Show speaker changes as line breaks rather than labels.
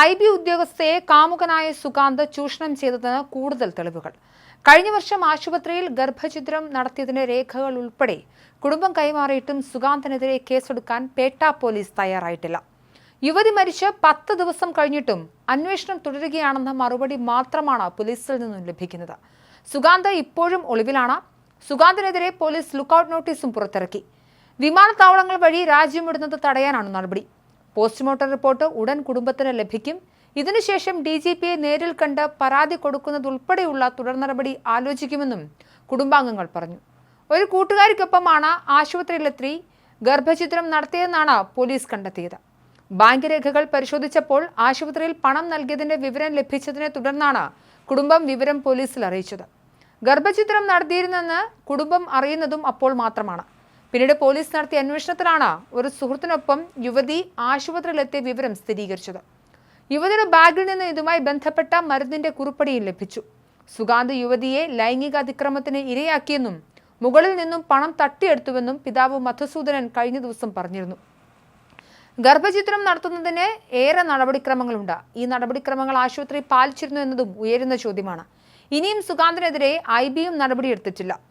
I B ഉദ്യോഗസ്ഥയെ കാമുകനായ സുകാന്ത് ചൂഷണം ചെയ്തതിന് കൂടുതൽ തെളിവുകൾ. കഴിഞ്ഞ വർഷം ആശുപത്രിയിൽ ഗർഭഛിദ്രം നടത്തിയതിന്റെ രേഖകൾ ഉൾപ്പെടെ കുടുംബം കൈമാറിയിട്ടും സുകാന്തിനെതിരെ കേസെടുക്കാൻ പേട്ട പോലീസ് തയ്യാറായിട്ടില്ല. യുവതി മരിച്ച് പത്ത് ദിവസം കഴിഞ്ഞിട്ടും അന്വേഷണം തുടരുകയാണെന്ന മറുപടി മാത്രമാണ് പോലീസിൽ നിന്നും ലഭിക്കുന്നത്. സുകാന്ത് ഇപ്പോഴും ഒളിവിലാണ്. സുകാന്തിനെതിരെ പോലീസ് ലുക്കൌട്ട് നോട്ടീസും പുറത്തിറക്കി. വിമാനത്താവളങ്ങൾ വഴി രാജ്യം വിടുന്നത് തടയാനാണ് നടപടി. പോസ്റ്റ്മോർട്ടം റിപ്പോർട്ട് ഉടൻ കുടുംബത്തിന് ലഭിക്കും. ഇതിനുശേഷം ഡി ജി പിയെ നേരിൽ കണ്ട് പരാതി കൊടുക്കുന്നതുൾപ്പെടെയുള്ള തുടർ നടപടി ആലോചിക്കുമെന്നും കുടുംബാംഗങ്ങൾ പറഞ്ഞു. ഒരു കൂട്ടുകാരിക്കൊപ്പമാണ് ആശുപത്രിയിലെത്തി ഗർഭചിത്രം നടത്തിയതെന്നാണ് പോലീസ് കണ്ടെത്തിയത്. ബാങ്ക് രേഖകൾ പരിശോധിച്ചപ്പോൾ ആശുപത്രിയിൽ പണം നൽകിയതിന്റെ വിവരം ലഭിച്ചതിനെ തുടർന്നാണ് കുടുംബം വിവരം പോലീസിൽ അറിയിച്ചത്. ഗർഭചിത്രം നടത്തിയിരുന്നെന്ന് കുടുംബം അറിയുന്നതും അപ്പോൾ മാത്രമാണ്. പിന്നീട് പോലീസ് നടത്തിയ അന്വേഷണത്തിലാണ് ഒരു സുഹൃത്തിനൊപ്പം യുവതി ആശുപത്രിയിലെത്തിയ വിവരം സ്ഥിരീകരിച്ചത്. യുവതിയുടെ ബാഗിൽ നിന്ന് ഇതുമായി ബന്ധപ്പെട്ട മരുന്നിന്റെ കുറിപ്പടിയും ലഭിച്ചു. സുഗാന്ത് യുവതിയെ ലൈംഗിക അതിക്രമത്തിന് ഇരയാക്കിയെന്നും മുകളിൽ നിന്നും പണം തട്ടിയെടുത്തുവെന്നും പിതാവ് മധുസൂദനൻ കഴിഞ്ഞ ദിവസം പറഞ്ഞിരുന്നു. ഗർഭചിത്രം നടത്തുന്നതിന് ഏറെ നടപടിക്രമങ്ങളുണ്ട്. ഈ നടപടിക്രമങ്ങൾ ആശുപത്രി പാലിച്ചിരുന്നു എന്നതും ഉയരുന്ന ചോദ്യമാണ്. ഇനിയും സുഗാന്തിനെതിരെ ഐ ബിയും നടപടിയെടുത്തിട്ടില്ല.